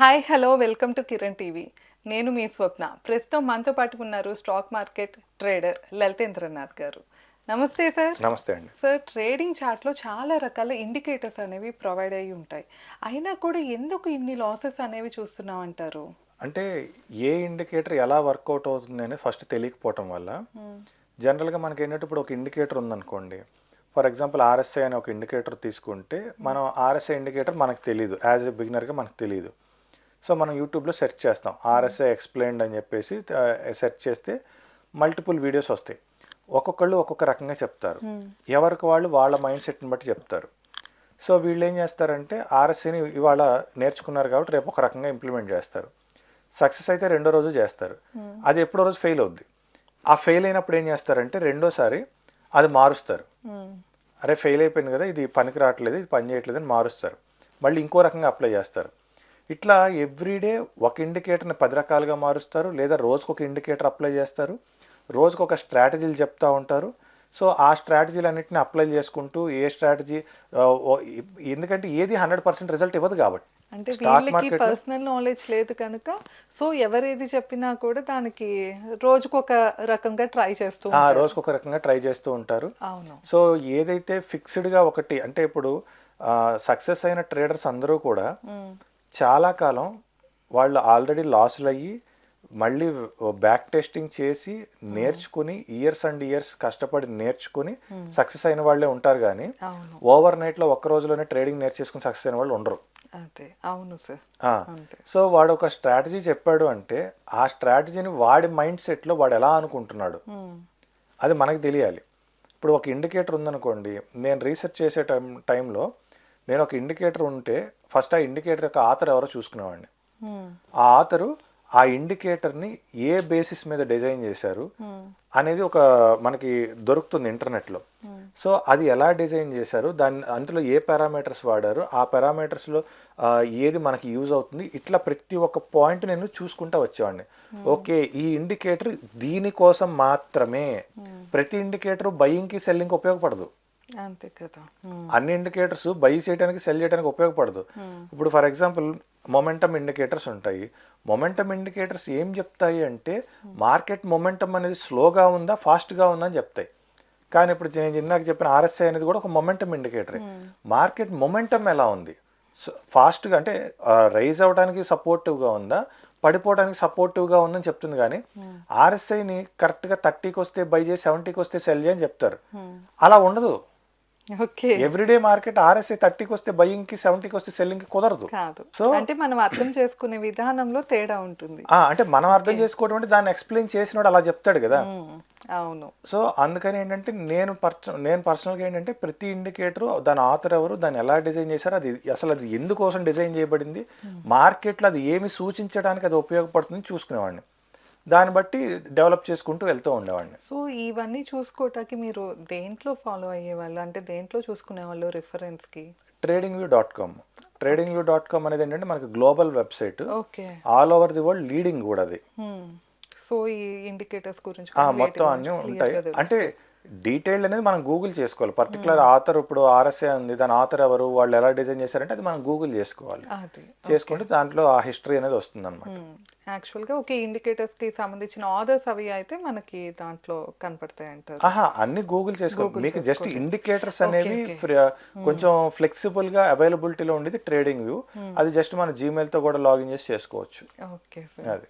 Hi hello welcome to Kiran TV నేను మీ స్వప్న. ప్రస్తుతం మనతో పాటు ఉన్నారు స్టాక్ మార్కెట్ ట్రేడర్ లలితేంద్రనాథ్ గారు. నమస్తే సార్ నమస్తే అండి. సార్ ట్రేడింగ్ చార్ట్లో చాలా రకాల ఇండికేటర్స్ అనేవి ప్రొవైడ్ అయి ఉంటాయి. అయినా కూడా ఎందుకు ఇన్ని లాసెస్ అనేవి చూస్తున్నాం అంటారు? అంటే ఏ ఇండికేటర్ ఎలా వర్కౌట్ అవుతుంది అనేది ఫస్ట్ తెలియకపోవటం వల్ల జనరల్గా మనకి ఏంటంటే ఇప్పుడు ఒక ఇండికేటర్ ఉందనుకోండి. ఫర్ ఎగ్జాంపుల్ ఆర్ఎస్ఐ అనే ఒక ఇండికేటర్ తీసుకుంటే మనం ఆర్ఎస్ఐ ఇండికేటర్ మనకు తెలియదు యాజ్ ఎ బిగినర్గా మనకు తెలియదు సో మనం యూట్యూబ్లో సెర్చ్ చేస్తాం. ఆర్ఎస్ఐ ఎక్స్ప్లెయిన్డ్ అని చెప్పేసి సెర్చ్ చేస్తే మల్టిపుల్ వీడియోస్ వస్తాయి. ఒక్కొక్కళ్ళు ఒక్కొక్క రకంగా చెప్తారు. ఎవరికి వాళ్ళు వాళ్ళ మైండ్ సెట్ని బట్టి చెప్తారు. సో వీళ్ళు ఏం చేస్తారంటే ఆర్ఎస్ఐని ఇవాళ నేర్చుకున్నారు కాబట్టి రేపు ఒక రకంగా ఇంప్లిమెంట్ చేస్తారు. సక్సెస్ అయితే రెండో రోజు చేస్తారు. అది ఎప్పుడో రోజు ఫెయిల్ అవుద్ది. ఆ ఫెయిల్ అయినప్పుడు ఏం చేస్తారంటే రెండోసారి అది మారుస్తారు. అరే ఫెయిల్ అయిపోయింది కదా ఇది పనికి రావట్లేదు ఇది పని చేయట్లేదు అని మారుస్తారు. మళ్ళీ ఇంకో రకంగా అప్లై చేస్తారు. ఇట్లా ఎవ్రీడే ఒక ఇండికేటర్ని పది రకాలుగా మారుస్తారు లేదా రోజుకు ఒక ఇండికేటర్ అప్లై చేస్తారు రోజుకు ఒక స్ట్రాటజీలు చెప్తా ఉంటారు సో ఆ స్ట్రాటజీలు అన్నింటిని అప్లై చేసుకుంటూ ఏ స్ట్రాటజీ ఎందుకంటే ఏది హండ్రెడ్ పర్సెంట్ రిజల్ట్ ఇవ్వదు కాబట్టి అంటే స్టాక్ వీళ్ళకి పర్సనల్ నాలెడ్జ్ లేదు కనుక సో ఎవరేది చెప్పినా కూడా దానికి రోజుకు ఒక రకంగా ట్రై చేస్తూ ఆ ఉంటారు. రోజుకు ఒక రకంగా ట్రై చేస్తూ ఉంటారు అవును సో ఏదైతే ఫిక్స్డ్గా ఒకటి అంటే ఇప్పుడు సక్సెస్ అయిన ట్రేడర్స్ అందరూ కూడా. చాలా కాలం వాళ్ళు ఆల్రెడీ లాస్లు అయ్యి మళ్ళీ బ్యాక్ టెస్టింగ్ చేసి నేర్చుకుని ఇయర్స్ అండ్ ఇయర్స్ కష్టపడి నేర్చుకుని సక్సెస్ అయిన వాళ్ళే ఉంటారు కానీ ఓవర్ నైట్లో ఒక్క రోజులోనే ట్రేడింగ్ నేర్చేసుకుని సక్సెస్ అయిన వాళ్ళు ఉండరు. అవును సో వాడు ఒక స్ట్రాటజీ చెప్పాడు అంటే ఆ స్ట్రాటజీని వాడి మైండ్ సెట్లో వాడు ఎలా అనుకుంటున్నాడు? మ్మ్. అది మనకు తెలియాలి. ఇప్పుడు ఒక ఇండికేటర్ ఉందనుకోండి నేను రీసెర్చ్ చేసే టైం టైంలో నేను ఒక ఇండికేటర్ ఉంటే ఫస్ట్ ఆ ఇండికేటర్ యొక్క ఆథర్ ఎవరో చూసుకునేవాడిని. ఆ ఆథరు ఆ ఇండికేటర్ని ఏ బేసిస్ మీద డిజైన్ చేశారు. అనేది ఒక మనకి దొరుకుతుంది ఇంటర్నెట్లో. సో అది ఎలా డిజైన్ చేశారు దాని అందులో ఏ పారామీటర్స్ వాడారు ఆ పారామీటర్స్లో ఏది మనకి యూజ్ అవుతుంది ఇట్లా ప్రతి ఒక్క పాయింట్ నేను చూసుకుంటా వచ్చేవాడిని. ఓకే ఈ ఇండికేటర్ దీనికోసం మాత్రమే. ప్రతి ఇండికేటర్ బయింగ్కి సెల్లింగ్కి ఉపయోగపడదు. అంతే కదా. మ్మ్. అన్ని ఇండికేటర్స్ బై చేయడానికి సెల్ చేయడానికి ఉపయోగపడదు. ఇప్పుడు ఫర్ ఎగ్జాంపుల్ మొమెంటమ్ ఇండికేటర్స్ ఉంటాయి. మొమెంటమ్ ఇండికేటర్స్ ఏం చెప్తాయి అంటే మార్కెట్ మొమెంటమ్ అనేది స్లోగా ఉందా ఫాస్ట్గా ఉందా అని చెప్తాయి. కానీ ఇప్పుడు నేను ఇందాక చెప్పిన ఆర్ఎస్ఐ అనేది కూడా ఒక మొమెంటమ్ ఇండికేటరే మార్కెట్ మొమెంటమ్ ఎలా ఉంది? ఫాస్ట్గా అంటే రైజ్ అవడానికి సపోర్టివ్గా ఉందా పడిపోవడానికి సపోర్టివ్గా ఉందని చెప్తుంది కానీ ఆర్ఎస్ఐని కరెక్ట్గా థర్టీకి వస్తే బై చేసి సెవెంటీకి వస్తే సెల్ చేయని చెప్తారు. అలా ఉండదు. ఎవ్రీడే మార్కెట్ ఆర్ఎస్ఐ థర్టీకి వస్తే బయింగ్కి సెవెంటీకి వస్తే సెల్లింగ్కి కుదరదు. కాదు. సో అంటే మనం అర్థం చేసుకునే విధానంలో తేడా ఉంటుంది. అంటే మనం అర్థం చేసుకోవడం అంటే దాన్ని ఎక్స్ప్లెయిన్ చేసినోడు అలా చెప్తాడు కదా. అవును. సో అందుకని ఏంటంటే నేను పర్స నేను పర్సనల్గా ఏంటంటే ప్రతి ఇండికేటర్ దాని ఆథర్ ఎవరు దాన్ని ఎలా డిజైన్ చేశారు అది అసలు అది ఎందుకోసం డిజైన్ చేయబడింది మార్కెట్లో అది ఏమి సూచించడానికి అది ఉపయోగపడుతుంది చూసుకునేవాడిని. దాన్ని బట్టి డెవలప్ చేసుకుంటూ వెళ్తూ ఉండేవాడిని. సో ఇవన్నీ చూసుకోవటానికి మీరు దేంట్లో ఫాలో అయ్యేవాళ్ళు? అంటే దేంట్లో చూసుకునేవాళ్ళు రిఫరెన్స్కి? Trading view dot com trading view dot com అనేది ఏంటంటే మనకి global website. Okay. All over the world leading కూడా అది. సో ఈ ఇండికేటర్స్ గురించి మొత్తం అన్నీ ఉంటాయి. అంటే డీటెయిల్డ్ అనేది మనం గూగుల్ చేసుకోవాలి. పర్టికులర్ ఆథర్ ఇప్పుడు ఆర్ఎస్ఏ ఉంది. దాని ఆథర్ ఎవరు? వాళ్ళు ఎలా డిజైన్ చేశారంటే అది మనం గూగుల్ చేసుకోవాలి. చేసుకుంటే దాంట్లో ఆ హిస్టరీ అనేది వస్తుంది అనమాట యాక్చువల్గా ఓకే ఇండికేటర్స్కి సంబంధించిన ఆర్డర్స్ అవి అయితే మనకి దాంట్లో కనపడతాయి అంటారు ఆహా అన్ని గూగుల్ చేసుకోవాలి. మీకు జస్ట్ ఇండికేటర్స్ అనేవి ఫ్రీ- కొంచెం ఫ్లెక్సిబుల్గా అవైలబిలిటీలో ఉండేది ట్రేడింగ్ వ్యూ అది జస్ట్ మన జీమెయిల్తో కూడా లాగిన్ చేసి చేసుకోవచ్చు. ఓకే అది.